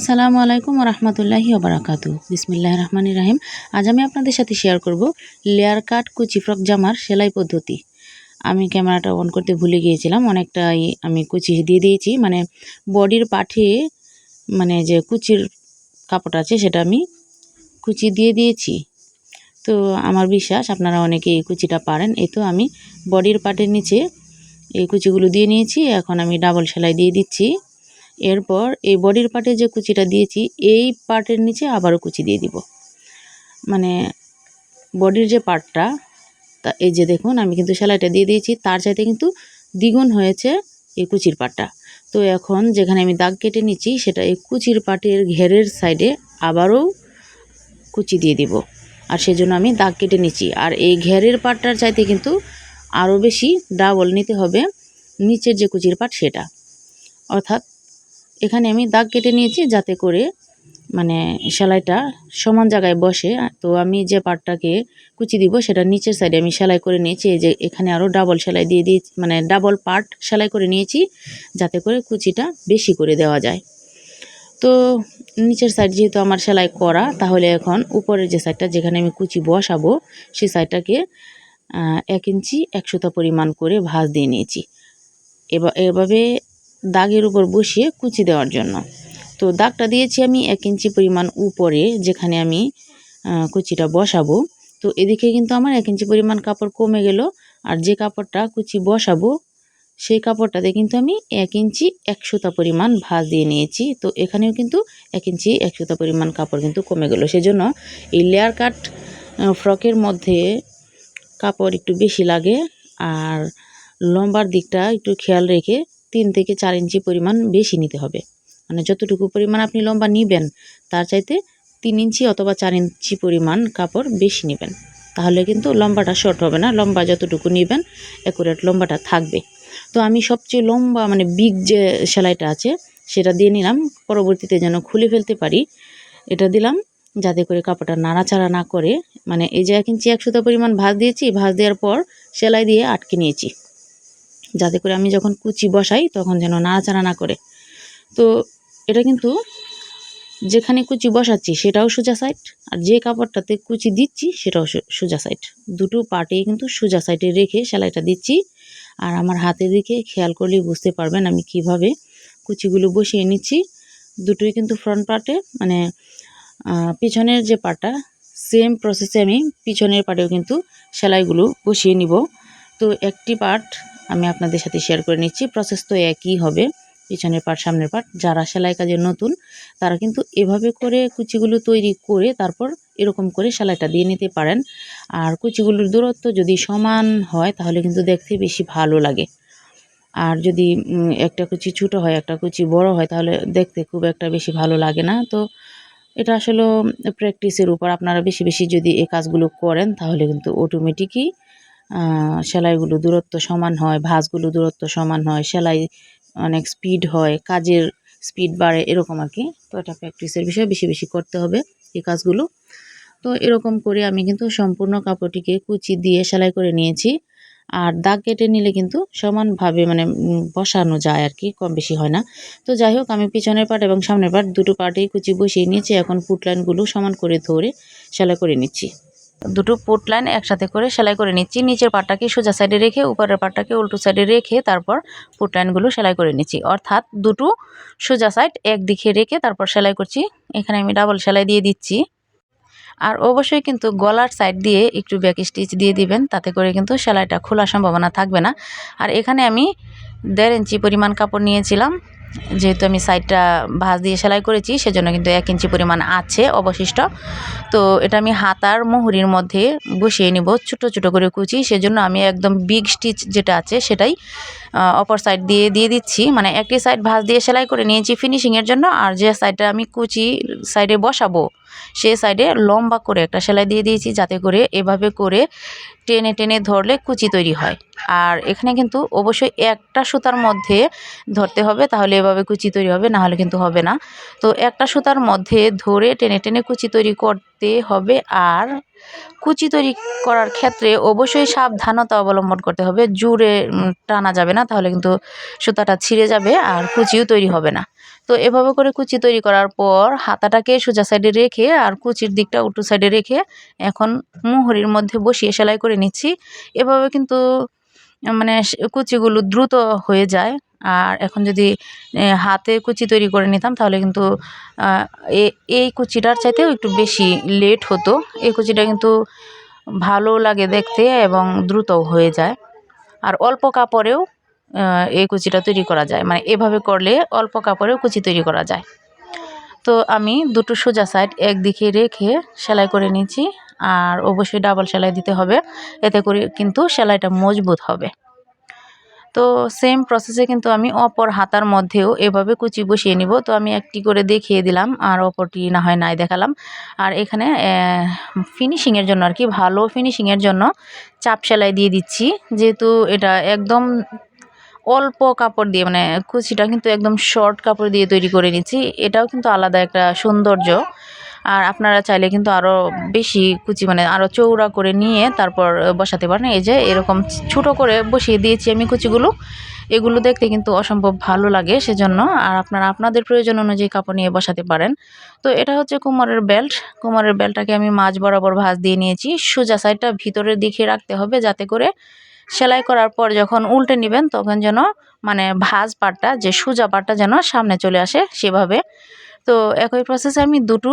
আসসালামু আলাইকুম রহমতুল্লাহি ওবরাকাতু বিসমিল্লাহ রহমান রাহিম। আজ আমি আপনাদের সাথে শেয়ার করব লেয়ার কাট কুচি ফ্রক জামার সেলাই পদ্ধতি। আমি ক্যামেরাটা অন করতে ভুলে গিয়েছিলাম, অনেকটাই আমি কুচি দিয়ে দিয়েছি। মানে বডির পাঠে মানে যে কুচির কাপড় আছে সেটা আমি কুচি দিয়ে দিয়েছি। তো আমার বিশ্বাস আপনারা অনেকে এই কুচিটা পারেন। এ তো আমি বডির পাটের নিচে এই কুচিগুলো দিয়ে নিয়েছি। এখন আমি ডাবল সেলাই দিয়ে দিচ্ছি। এরপর এই বডির পার্টে যে কুচিটা দিয়েছি, এই পার্টের নিচে আবারও কুচি দিয়ে দিব। মানে বডির যে পার্টটা তা এই যে দেখুন, আমি কিন্তু সেলাইটা দিয়ে দিয়েছি। তার চাইতে কিন্তু দ্বিগুণ হয়েছে এই কুচির পাটটা। তো এখন যেখানে আমি দাগ কেটে নিচ্ছি, সেটা এই কুচির পাটের ঘেরের সাইডে আবারও কুচি দিয়ে দিব। আর সেজন্য আমি দাগ কেটে নিচ্ছি। আর এই ঘেরের পাটটার চাইতে কিন্তু আরও বেশি ডাবল নিতে হবে নিচের যে কুচির পাট, সেটা। অর্থাৎ এখানে আমি দাগ কেটে নিয়েছি যাতে করে মানে সেলাইটা সমান জায়গায় বসে। তো আমি যে পাটটাকে কুচি দিব, সেটা নিচের সাইডে আমি সেলাই করে নিয়েছি। এই যে এখানে আরও ডাবল সেলাই দিয়ে দিয়ে মানে ডাবল পার্ট সেলাই করে নিয়েছি, যাতে করে কুচিটা বেশি করে দেওয়া যায়। তো নিচের সাইড যেহেতু আমার সেলাই করা, তাহলে এখন উপরের যে সাইডটা যেখানে আমি কুচি বসাবো সেই সাইডটাকে এক ইঞ্চি একশোটা পরিমাণ করে ভাঁজ দিয়ে নিয়েছি। এবার এভাবে দাগের উপর বসিয়ে কুচি দেওয়ার জন্য। তো দাগটা দিয়েছি আমি এক ইঞ্চি পরিমাণ উপরে, যেখানে আমি কুচিটা বসাবো। তো এদিকে কিন্তু আমার এক ইঞ্চি পরিমাণ কাপড় কমে গেল, আর যে কাপড়টা কুচি বসাবো, সেই কাপড়টাতে কিন্তু আমি এক ইঞ্চি একশোতা পরিমাণ ভাঁজ দিয়ে নিয়েছি। তো এখানেও কিন্তু এক ইঞ্চি একশোতা পরিমাণ কাপড় কিন্তু কমে গেল। সেজন্য এই লেয়ার কাট ফ্রকের মধ্যে কাপড় একটু বেশি লাগে, আর লম্বার দিকটা একটু খেয়াল রেখে তিন থেকে চার ইঞ্চি পরিমাণ বেশি নিতে হবে। মানে যতটুকু পরিমাণ আপনি লম্বা নিবেন, তার চাইতে তিন ইঞ্চি অথবা চার ইঞ্চি পরিমাণ কাপড় বেশি নেবেন। তাহলে কিন্তু লম্বাটা শর্ট হবে না, লম্বা যতটুকু নেবেন অ্যাকুরেট লম্বাটা থাকবে। তো আমি সবচেয়ে লম্বা মানে বিগ যে সেলাইটা আছে, সেটা দিয়ে নিলাম। পরবর্তীতে যেন খুলে ফেলতে পারি, এটা দিলাম। যাতে করে কাপড়টা নাড়াচাড়া না করে মানে এই যে এক ইঞ্চি একশোটা পরিমাণ ভাঁজ দিয়েছি, ভাঁজ দেওয়ার পর সেলাই দিয়ে আটকে নিয়েছি। যাতে করে আমি যখন কুচি বসাই তখন যেন নাড়াচাড়া না করে। তো এটা কিন্তু যেখানে কুচি বসাচ্ছি সেটাও সোজা সাইড আর যে কাপড়টাতে কুচি দিচ্ছি সেটাও সোজা সাইড দুটো পার্টেই কিন্তু সোজা সাইডে রেখে সেলাইটা দিচ্ছি। আর আমার হাতে দিকে খেয়াল করলেই বুঝতে পারবেন আমি কীভাবে কুচিগুলো বসিয়ে নিচ্ছি। দুটোই কিন্তু ফ্রন্ট পার্টে মানে পিছনের যে পার্টটা সেম প্রসেসে আমি পিছনের পার্টেও কিন্তু সেলাইগুলো বসিয়ে নিব। তো একটি পার্ট আমি আপনাদের সাথে শেয়ার করে নিচ্ছি। প্রসেস তো একই হবে, পিছনের পাট সামনের পাট যারা সেলাই কাজে নতুন, তারা কিন্তু এভাবে করে কুচিগুলো তৈরি করে তারপর এরকম করে সেলাইটা দিয়ে নিতে পারেন। আর কুচিগুলোর দূরত্ব যদি সমান হয়, তাহলে কিন্তু দেখতে বেশি ভালো লাগে। আর যদি একটা কুচি ছোটো হয়, একটা কুচি বড় হয়, তাহলে দেখতে খুব একটা বেশি ভালো লাগে না। তো এটা আসলে প্র্যাকটিসের উপর আপনারা বেশি বেশি যদি এই কাজগুলো করেন, তাহলে কিন্তু অটোমেটিকই সেলাইগুলো দূরত্ব সমান হয়, ভাঁজগুলো দূরত্ব সমান হয়, সেলাই অনেক স্পিড হয়, কাজের স্পিড বাড়ে, এরকম আর কি। তো এটা প্র্যাকটিসের বিষয় বেশি বেশি করতে হবে এই কাজগুলো। তো এরকম করে আমি কিন্তু সম্পূর্ণ কাপড়টিকে কুচি দিয়ে সেলাই করে নিয়েছি। আর দাগ কেটে নিলে কিন্তু সমানভাবে মানে বসানো যায় আর কি, কম বেশি হয় না। তো যাই হোক, আমি পিছনের পার্ট এবং সামনের পাট দুটো পার্টেই কুচি বসিয়ে নিয়েছি। এখন ফুটলাইনগুলো সমান করে ধরে সেলাই করে নিচ্ছি। দুটো পোট লাইন একসাথে করে সেলাই করে নিচ্ছি। নিচের পাটটাকে সোজা সাইডে রেখে, উপরের পাটটাকে উল্টো সাইডে রেখে তারপর পোট লাইনগুলো সেলাই করে নিচ্ছি। অর্থাৎ দুটো সোজা সাইড একদিকে রেখে তারপর সেলাই করছি। এখানে আমি ডাবল সেলাই দিয়ে দিচ্ছি। আর অবশ্যই কিন্তু গলার সাইড দিয়ে একটু ব্যাক স্টিচ দিয়ে দিবেন, তাতে করে কিন্তু সেলাইটা খোলার সম্ভাবনা থাকবে না। আর এখানে আমি দেড় ইঞ্চি পরিমাণ কাপড় নিয়েছিলাম। যেহেতু আমি সাইডটা ভাঁজ দিয়ে সেলাই করেছি, সেজন্য কিন্তু এক ইঞ্চি পরিমাণ আছে অবশিষ্ট। তো এটা আমি হাতার মুহুরির মধ্যে বসিয়ে নিব, ছোট ছোট করে কুচি। সেজন্য আমি একদম বিগ স্টিচ যেটা আছে সেটাই অপর সাইড দিয়ে দিয়ে দিচ্ছি। মানে একটি সাইড ভাঁজ দিয়ে সেলাই করে নিয়েছি ফিনিশিংয়ের জন্য। আর যে সাইডটা আমি কুচি সাইডে বসাবো সে সাইডে লম্বা করে একটা সেলাই দিয়ে দিয়েছি, যাতে করে এভাবে করে টেনে টেনে ধরলে কুচি তৈরি হয়। আর এখানে কিন্তু অবশ্যই একটা সুতার মধ্যে ধরতে হবে, তাহলে এভাবে কুচি তৈরি হবে না হলে কিন্তু হবে না। তো একটা সুতার মধ্যে ধরে টেনে টেনে কুচি তৈরি করতে হবে, আর কুচি তৈরি করার ক্ষেত্রে অবশ্যই সাবধানতা অবলম্বন করতে হবে। জুড়ে টানা যাবে না, তাহলে কিন্তু সুতাটা ছিঁড়ে যাবে আর কুচিও তৈরি হবে না। তো এভাবে করে কুচি তৈরি করার পর হাতাটাকে সোজা সাইডে রেখে আর কুচির দিকটা উল্টো সাইডে রেখে এখন মুহুরির মধ্যে বসিয়ে সেলাই করে নিচ্ছি। এভাবে কিন্তু মানে কুচিগুলো দ্রুত হয়ে যায়। আর এখন যদি হাতে কুচি তৈরি করে নিতাম তাহলে কিন্তু এই কুচিটার চাইতেও একটু বেশি লেট হতো। এই কুচিটা কিন্তু ভালো লাগে দেখতে এবং দ্রুত হয়ে যায়। আর অল্প কাপড়েও এই কুচিটা তৈরি করা যায়। মানে এভাবে করলে অল্প কাপড়েও কুচি তৈরি করা যায়। তো আমি দুটো সোজা সাইড একদিকে রেখে সেলাই করে নিচ্ছি আর অবশ্যই ডাবল সেলাই দিতে হবে। এতে করে কিন্তু সেলাইটা মজবুত হবে। তো সেম প্রসেসে কিন্তু আমি অপর হাতার মধ্যেও এভাবে কুচি বসিয়ে নিব। তো আমি একটি করে দেখিয়ে দিলাম আর অপরটি না হয় নাই দেখালাম। আর এখানে ফিনিশিংয়ের জন্য আর কি ভালো ফিনিশিংয়ের জন্য চাপ সেলাই দিয়ে দিচ্ছি। যেহেতু এটা একদম অল্প কাপড় দিয়ে মানে কুচিটা কিন্তু একদম শর্ট কাপড় দিয়ে তৈরি করে নিচ্ছি। এটাও কিন্তু আলাদা একটা সৌন্দর্য। আর আপনারা চাইলে কিন্তু আরও বেশি কুচি মানে আরও চৌড়া করে নিয়ে তারপর বসাতে পারেন। এই যে এরকম ছোটো করে বসিয়ে দিয়েছি আমি কুচিগুলো। এগুলো দেখতে কিন্তু অসম্ভব ভালো লাগে সেজন্য। আর আপনারা আপনাদের প্রয়োজন অনুযায়ী কাপড় নিয়ে বসাতে পারেন। তো এটা হচ্ছে কোমরের বেল্ট। কোমরের বেল্টটাকে আমি মাঝ বরাবর ভাঁজ দিয়ে নিয়েছি। সোজা সাইডটা ভিতরের দিকে রাখতে হবে যাতে করে সেলাই করার পর যখন উল্টে নেবেন তখন যেন মানে ভাঁজ পাটটা, যে সোজা পাটটা যেন সামনে চলে আসে সেভাবে। তো একই প্রসেসে আমি দুটো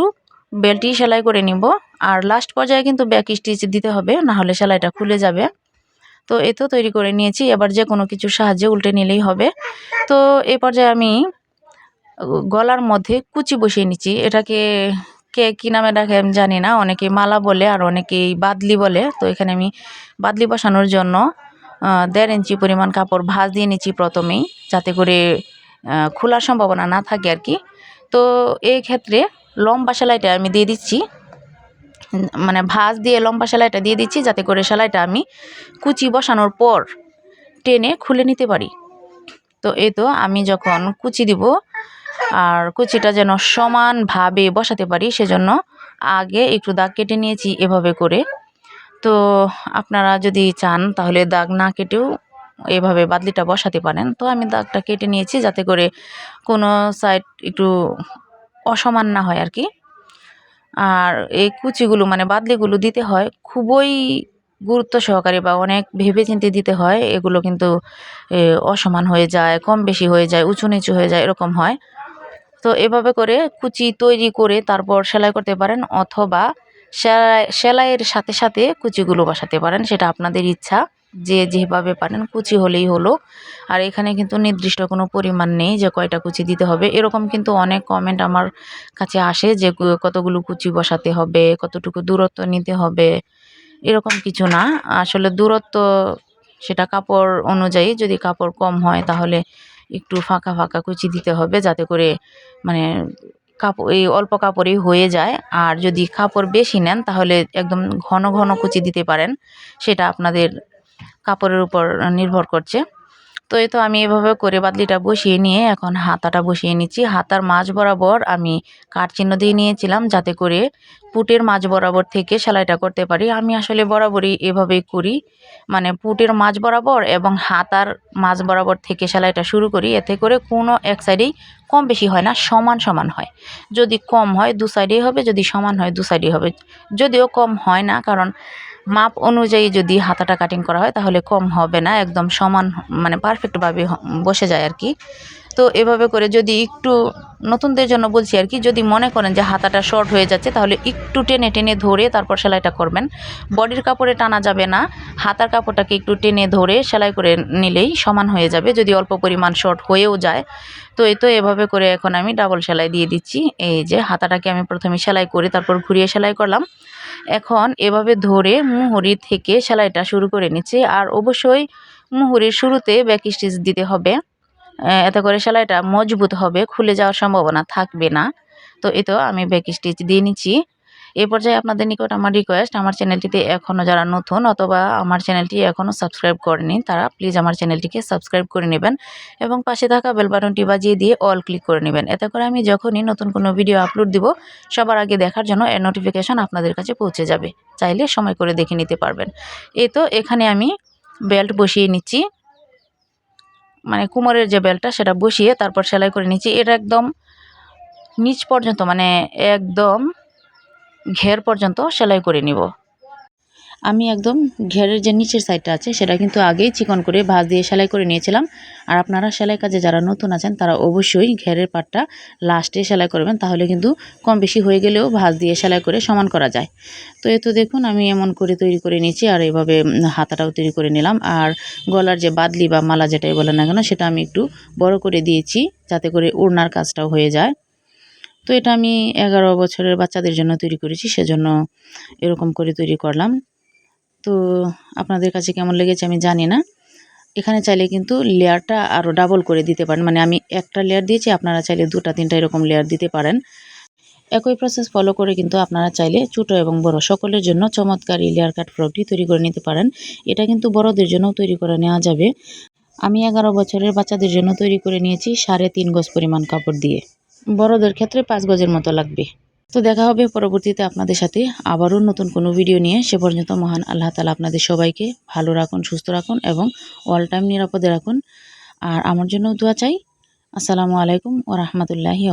বেল্টই সেলাই করে নিব। আর লাস্ট পর্যায়ে কিন্তু ব্যাক স্টিচ দিতে হবে, না হলে সেলাইটা খুলে যাবে। তো এ তো তৈরি করে নিয়েছি, এবার যে কোনো কিছুর সাহায্যে উল্টে নিলেই হবে। তো এই পর্যায়ে আমি গলার মধ্যে কুচি বসিয়ে নিচ্ছি। এটাকে কে কী নামে ডাকে আমি জানি না, অনেকে মালা বলে আর অনেকেই বাদলি বলে। তো এখানে আমি বাদলি বসানোর জন্য দেড় ইঞ্চি পরিমাণ কাপড় ভাঁজ দিয়ে নিচ্ছি প্রথমেই, যাতে করে খোলার সম্ভাবনা না থাকে আর কি। তো এই ক্ষেত্রে লম্বা সেলাইটা আমি দিয়ে দিচ্ছি। মানে ভাঁজ দিয়ে লম্বা সেলাইটা দিয়ে দিচ্ছি যাতে করে সেলাইটা আমি কুচি বসানোর পর টেনে খুলে নিতে পারি। তো এই তো আমি যখন কুচি দিব আর কুচিটা যেন সমানভাবে বসাতে পারি সেজন্য আগে একটু দাগ কেটে নিয়েছি এভাবে করে। তো আপনারা যদি চান তাহলে দাগ না কেটেও এভাবে বাদলিটা বসাতে পারেন। তো আমি দাগটা কেটে নিয়েছি যাতে করে কোনো সাইড একটু অসমান না হয় আর কি। আর এই কুচিগুলো মানে বাদলিগুলো দিতে হয়, খুবই গুরুত্ব সহকারে বা অনেক ভেবে চিন্তে দিতে হয়, এগুলো কিন্তু অসমান হয়ে যায়, কম বেশি হয়ে যায়, উঁচু নিচু হয়ে যায়, এরকম হয়। তো এভাবে করে কুচি তৈরি করে তারপর সেলাই করতে পারেন অথবা সেলাই, সেলাইয়ের সাথে সাথে কুচিগুলো বসাতে পারেন, সেটা আপনাদের ইচ্ছা। যে যেভাবে পারেন কুচি হলেই হলো। আর এখানে কিন্তু নির্দিষ্ট কোনো পরিমাণ নেই যে কয়টা কুচি দিতে হবে। এরকম কিন্তু অনেক কমেন্ট আমার কাছে আসে যে কতগুলো কুচি বসাতে হবে, কতটুকু দূরত্ব নিতে হবে, এরকম কিছু না। আসলে দূরত্ব সেটা কাপড় অনুযায়ী যদি কাপড় কম হয় তাহলে একটু ফাঁকা ফাঁকা কুচি দিতে হবে যাতে করে মানে কাপড় এই অল্প কাপড়েই হয়ে যায়। আর যদি কাপড় বেশি নেন তাহলে একদম ঘন ঘন কুচি দিতে পারেন। সেটা আপনাদের কাপড়ের উপর নির্ভর করছে। তো এই তো আমি এভাবে করে বাদলিটা বসিয়ে নিয়ে এখন হাতাটা বসিয়ে নিচ্ছি। হাতার মাঝ বরাবর আমি কাঠ চিহ্ন দিয়ে নিয়েছিলাম যাতে করে পুটের মাঝ বরাবর থেকে সেলাইটা করতে পারি। আমি আসলে বরাবরই এভাবেই করি। মানে পুটের মাঝ বরাবর এবং হাতার মাঝ বরাবর থেকে সেলাইটা শুরু করি। এতে করে কোনো এক সাইডেই কম বেশি হয় না, সমান সমান হয়। যদি কম হয় দু সাইডেই হবে, যদি সমান হয় দু সাইডেই হবে। যদিও কম হয় না, কারণ মাপ অনুযায়ী যদি হাতাটা কাটিং করা হয়, তাহলে কম হবে না, একদম সমান মানে পারফেক্টভাবে বসে যায় আর কি। তো এভাবে করে যদি একটু নতুনদের জন্য বলছি আর কি, যদি মনে করেন যে হাতাটা শর্ট হয়ে যাচ্ছে, তাহলে একটু টেনে টেনে ধরে তারপর সেলাইটা করবেন। বডির কাপড়ে টানা যাবে না, হাতার কাপড়টাকে একটু টেনে ধরে সেলাই করে নিলেই সমান হয়ে যাবে, যদি অল্প পরিমাণ শর্ট হয়েও যায়। তো এই তো এভাবে করে এখন আমি ডাবল সেলাই দিয়ে দিচ্ছি। এই যে হাতাটাকে আমি প্রথমে সেলাই করে তারপর ঘুরিয়ে সেলাই করলাম। এখন এভাবে ধরে মুহুরি থেকে সেলাইটা শুরু করে নিচ্ছি। আর অবশ্যই মুহুরির শুরুতে ব্যাক স্টিচ দিতে হবে। এতে করে সেলাইটা মজবুত হবে, খুলে যাওয়ার সম্ভাবনা থাকবে না। তো এই তো আমি ব্যাক স্টিচ দিয়ে নিচ্ছি। এ পর্যায়ে আপনাদের নিকট আমার রিকোয়েস্ট আমার চ্যানেলটিতে এখনও যারা নতুন অথবা আমার চ্যানেলটি এখনও সাবস্ক্রাইব করেনি, তারা প্লিজ আমার চ্যানেলটিকে সাবস্ক্রাইব করে নেবেন এবং পাশে থাকা বেল বাটনটি বাজিয়ে দিয়ে অল ক্লিক করে নেবেন। এতে করে আমি যখনই নতুন কোনো ভিডিও আপলোড দিব, সবার আগে দেখার জন্য এর নোটিফিকেশান আপনাদের কাছে পৌঁছে যাবে। চাইলে সময় করে দেখে নিতে পারবেন। এই তো এখানে আমি বেল্ট বসিয়ে নিচ্ছি। মানে কোমরের যে বেলটা সেটা বসিয়ে তারপর সেলাই করে নিচ্ছি। এটা একদম নিচ পর্যন্ত মানে একদম ঘের পর্যন্ত সেলাই করে নিব। আমি একদম ঘেরের যে নিচের সাইডটা আছে, সেটা কিন্তু আগেই চিকন করে ভাঁজ দিয়ে সেলাই করে নিয়েছিলাম। আর আপনারা সেলাই কাজে যারা নতুন আছেন, তারা অবশ্যই ঘেরের পাটটা লাস্টে সেলাই করবেন, তাহলে কিন্তু কম বেশি হয়ে গেলেও ভাঁজ দিয়ে সেলাই করে সমান করা যায়। তো এ তো দেখুন, আমি এমন করে তৈরি করে নিয়েছি, আর এভাবে হাতাটাও তৈরি করে নিলাম। আর গলার যে বাদলি বা মালা যেটাই বলে না কেন, সেটা আমি একটু বড় করে দিয়েছি, যাতে করে ওড়নার কাজটাও হয়ে যায়। তো এটা আমি এগারো বছরের বাচ্চাদের জন্য তৈরি করেছি, সেজন্য এরকম করে তৈরি করলাম। তো আপনাদের কাছে কেমন লেগেছে আমি জানি না। এখানে চাইলে কিন্তু লেয়ারটা আরও ডাবল করে দিতে পারেন। মানে আমি একটা লেয়ার দিয়েছি, আপনারা চাইলে দুটা, তিনটা এরকম লেয়ার দিতে পারেন। একই প্রসেস ফলো করে কিন্তু আপনারা চাইলে ছোটো এবং বড় সকলের জন্য চমৎকার লেয়ার কাট ফ্রকটি তৈরি করে নিতে পারেন। এটা কিন্তু বড়দের জন্য তৈরি করে নেওয়া যাবে। আমি এগারো বছরের বাচ্চাদের জন্য তৈরি করে নিয়েছি সাড়ে তিন গজ পরিমাণ কাপড় দিয়ে। বড়দের ক্ষেত্রে পাঁচ গজের মতো লাগবে। তো দেখা হবে পরবর্তীতে আপনাদের সাথে আবারও নতুন কোনো ভিডিও নিয়ে। সে পর্যন্ত মহান আল্লাহ তালা আপনাদের সবাইকে ভালো রাখুন, সুস্থ রাখুন এবং অল টাইম নিরাপদে রাখুন। আর আমার জন্য দোয়া চাই। আসসালামু আলাইকুম ও রহমতুল্লাহি